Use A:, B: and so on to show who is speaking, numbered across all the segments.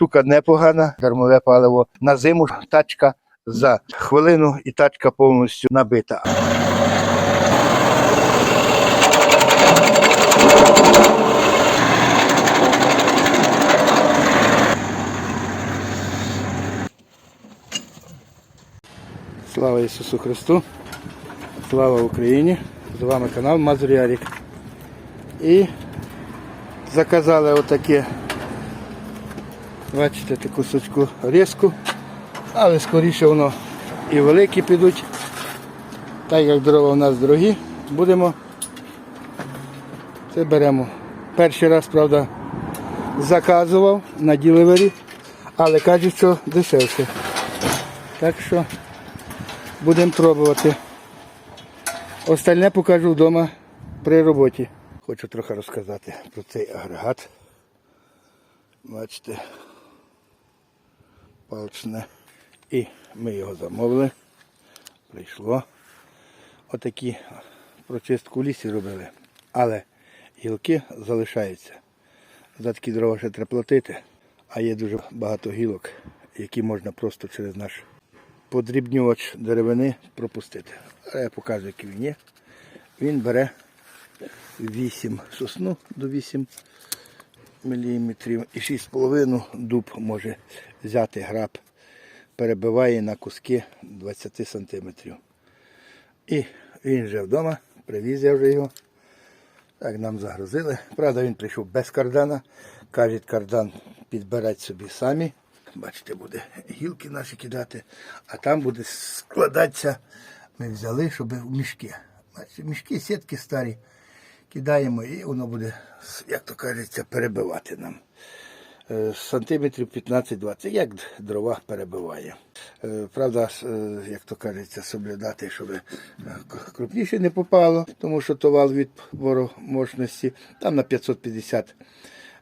A: штука непогана, дармове паливо. На зиму тачка за хвилину і тачка повністю набита. Слава Ісусу Христу! Слава Україні! З вами канал Мазурярік. І заказали отаке, бачите, таку сучку різку, але скоріше воно і великі підуть. Так як дрова у нас дорогі, будемо це беремо. Перший раз, правда, заказував на ділевері, але кажуть, що дешевше. Так що будемо пробувати. Остальне покажу вдома при роботі. Хочу трохи розказати про цей агрегат. Бачите, палчне. І ми його замовили. Прийшло. Отакі прочистку в лісі робили. Але гілки залишаються. За такі дрова ще треба платити. А є дуже багато гілок, які можна просто через наш подрібнювач деревини пропустити. Я покажу, який він є. Він бере 8 сосну до 8 мм і 6,5 дуб може взяти граб, перебиває на куски 20 см. І він вже вдома, привіз я вже його. Так нам загрузили. Правда, він прийшов без кардана. Кажуть, кардан підбирати собі самі. Бачите, буде гілки наші кидати, а там буде складатися. Ми взяли, щоб в мішки. Бачите, мішки, сітки старі. Кидаємо і воно буде, як то кажеться, перебивати нам. Е, Сантиметрів 15-20, як дрова перебиває. Е, Правда, е, як то кажеться, соблюдати, щоб крупніше не попало, тому що то вал від мощності, там на 550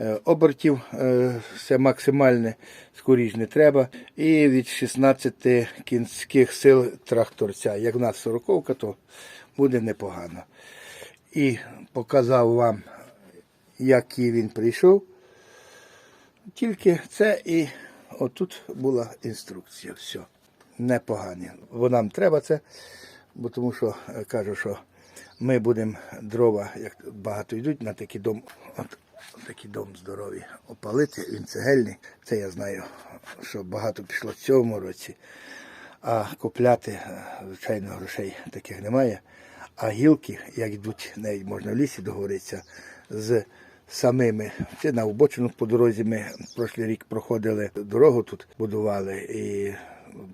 A: е, обертів, е, це максимальне, скоріш не треба. І від 16 кінських сил тракторця. Як в нас 40 то буде непогано. І показав вам, який він прийшов. Тільки це і отут була інструкція. Все. Непогані. Бо нам треба це, бо тому що е, кажу, що ми будемо дрова, як багато йдуть, на такий дом, от, такий дом здоровий опалити. Він цегельний. Це я знаю, що багато пішло в цьому році. А купляти, е, звичайно, грошей таких немає. А гілки, як йдуть, навіть можна в лісі договоритися з самими. Це на обочину по дорозі ми прошлий рік проходили дорогу тут, будували і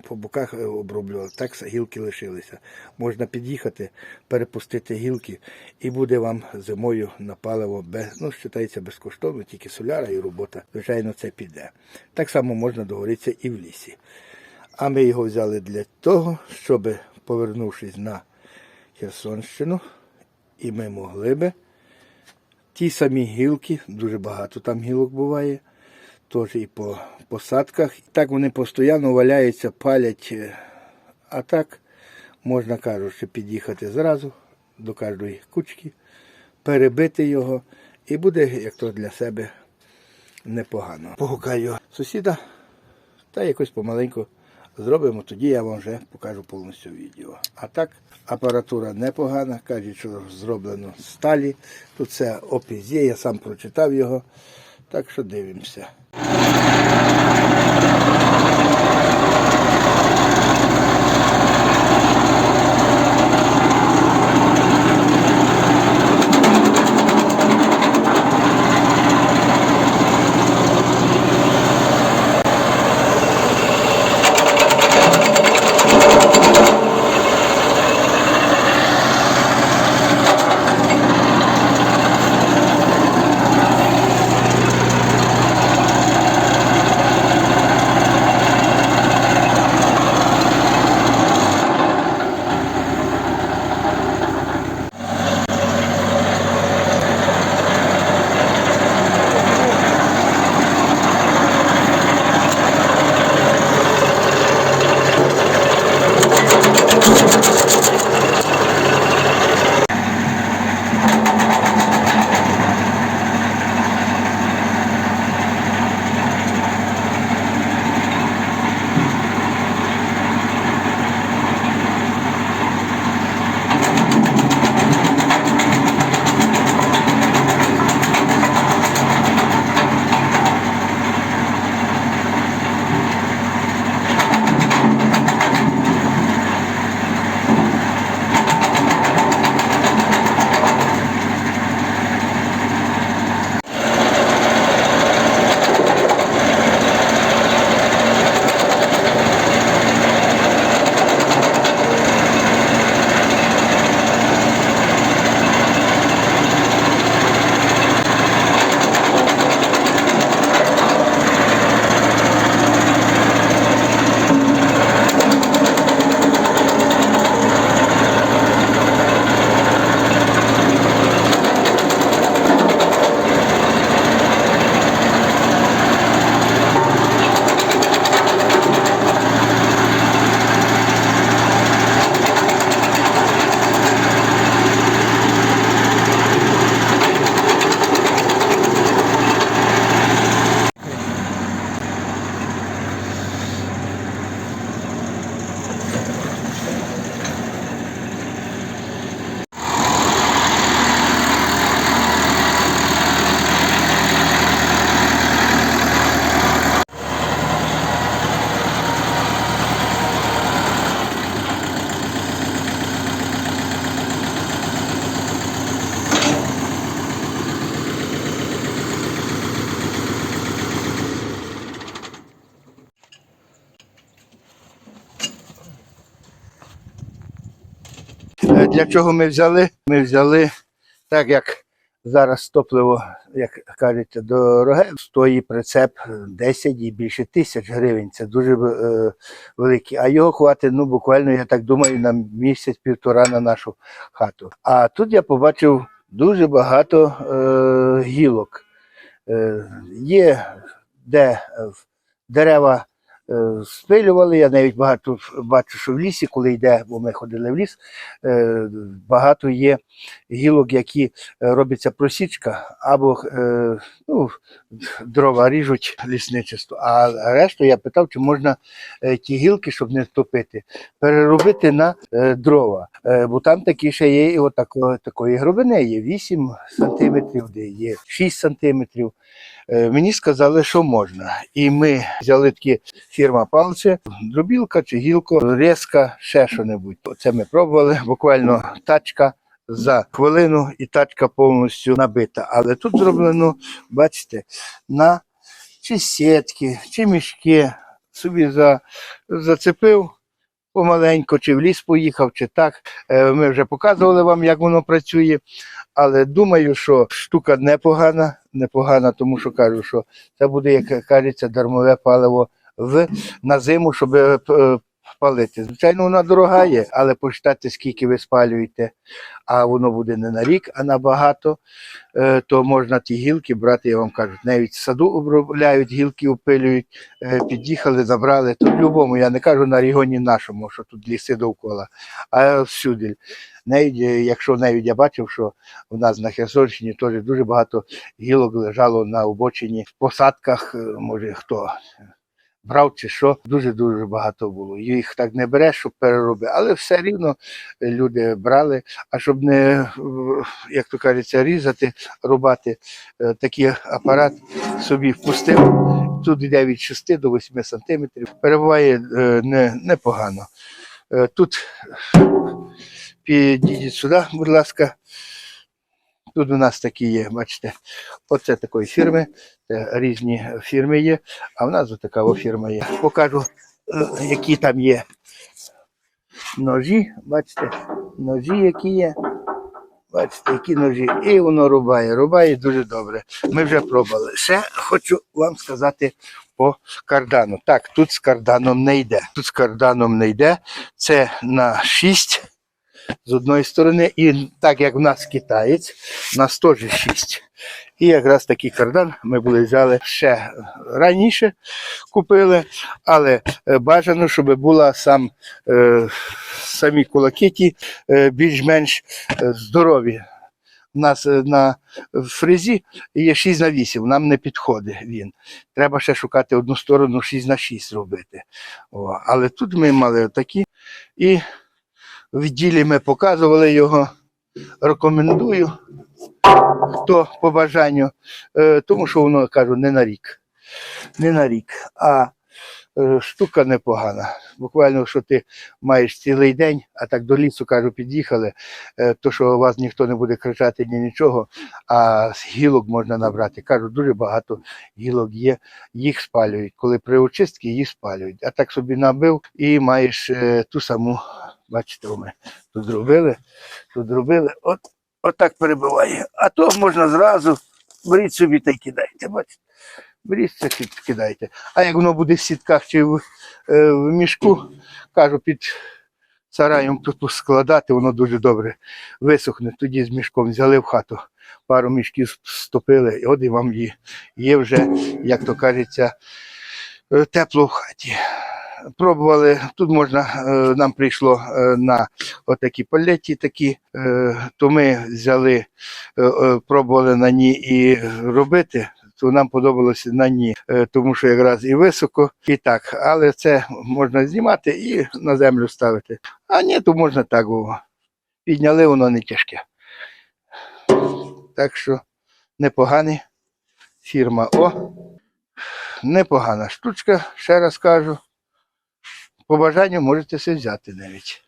A: по боках оброблювали. Так гілки лишилися. Можна під'їхати, перепустити гілки, і буде вам зимою на паливо без, ну, вважається безкоштовно, тільки соляра і робота. Звичайно, це піде. Так само можна договоритися і в лісі. А ми його взяли для того, щоб, повернувшись на Херсонщину, і ми могли би ті самі гілки, дуже багато там гілок буває, теж і по посадках. Так вони постійно валяються, палять. е, А так можна кажучи, під'їхати зразу до кожної кучки, перебити його, і буде, як то для себе, непогано. Погукаю сусіда та якось помаленьку зробимо, тоді я вам вже покажу повністю відео. А так, апаратура непогана, кажуть, що зроблено з сталі. Тут це опізє, я сам прочитав його. Так що дивимося. Для чого ми взяли? Ми взяли, так як зараз топливо, як кажеться, дороге, стоїть прицеп 10 і більше тисяч гривень. Це дуже е, великий. А його хватить, ну буквально, я так думаю, на місяць-півтора на нашу хату. А тут я побачив дуже багато е, гілок. Е, є де е, дерева спилювали. Я навіть багато бачу, що в лісі, коли йде, бо ми ходили в ліс, е, багато є гілок, які е, робиться просічка, або е, ну, дрова ріжуть лісничество. А решту я питав, чи можна е, ті гілки, щоб не топити, переробити на е, дрова. Е, бо там такі ще є і отако, такої грубини. Є 8 сантиметрів, де є 6 сантиметрів. Е, Мені сказали, що можна. І ми взяли такі фірма палці, дробілка чи гілко, резка, ще що-небудь. Це ми пробували. Буквально тачка за хвилину, і тачка повністю набита. Але тут зроблено, бачите, на чи сітки, чи мішки. Собі за, зацепив помаленько, чи в ліс поїхав, чи так. Е, Ми вже показували вам, як воно працює. Але думаю, що штука непогана, непогана, тому що кажу, що це буде, як кажеться, дармове паливо в, на зиму, щоб е, палити. Звичайно, вона дорога є, але почитайте, скільки ви спалюєте, а воно буде не на рік, а на багато, е, то можна ті гілки брати, я вам кажу, навіть в саду обробляють, гілки опилюють, е, під'їхали, забрали. Тут в будь-якому, я не кажу на регіоні нашому, що тут ліси довкола, а всюди. Навіть, е, якщо навіть я бачив, що у нас на Херсонщині теж дуже багато гілок лежало на обочині в посадках, е, може хто брав чи що, дуже-дуже багато було. Їх так не береш, щоб переробити, але все рівно люди брали. А щоб не, як то кажеться, різати, рубати, е, такий апарат собі впустив. Тут йде від 6 до 8 сантиметрів. Перебуває е, не, непогано. Е, Тут підійдіть сюди, будь ласка. Тут у нас такі є, бачите, оце такої фірми, різні фірми є, а в нас отака о фірма є. Покажу, е, які там є ножі, бачите, ножі, які є. Бачите, які ножі. І воно рубає, рубає дуже добре. Ми вже пробували. Ще хочу вам сказати по кардану. Так, тут з карданом не йде. Тут з карданом не йде. Це на 6 з одної сторони, і так як в нас китаєць, у нас теж 6. І якраз такий кардан ми були взяли ще раніше купили, але е, бажано, щоб була сам, е, самі кулаки е, більш-менш е, здорові. У нас е, на фрезі є 6 на 8, нам не підходить він. Треба ще шукати одну сторону 6 на 6 робити. О, але тут ми мали такі. І в відділі ми показували його. Рекомендую, хто по бажанню, е, тому що воно кажу не на рік. Не на рік, а штука непогана. Буквально, що ти маєш цілий день, а так до лісу кажу, під'їхали, е, то що у вас ніхто не буде кричати ні нічого, а з гілок можна набрати. Кажу, дуже багато гілок є, їх спалюють. Коли при очистці їх спалюють. А так собі набив і маєш е, ту саму, бачите, ми тут зробили, тут зробили, от, от так перебиває. А то можна зразу, беріть собі та й кидайте, бачите. Беріть це кид- кидайте. А як воно буде в сітках чи в, е, в мішку, кажу, під сараєм тут складати, воно дуже добре висохне. Тоді з мішком взяли в хату, пару мішків стопили, і от і вам є, є вже, як то кажеться, е, тепло в хаті. Пробували, тут можна, е, нам прийшло е, на отакі палеті такі, то ми взяли, пробували на ній і робити, то нам подобалося на ній, е, тому що якраз і високо, і так. Але це можна знімати і на землю ставити. А ні, то можна так. о. Підняли, воно не тяжке. Так що непоганий фірма О. Непогана штучка, ще раз кажу. По бажанню можете все взяти навіть.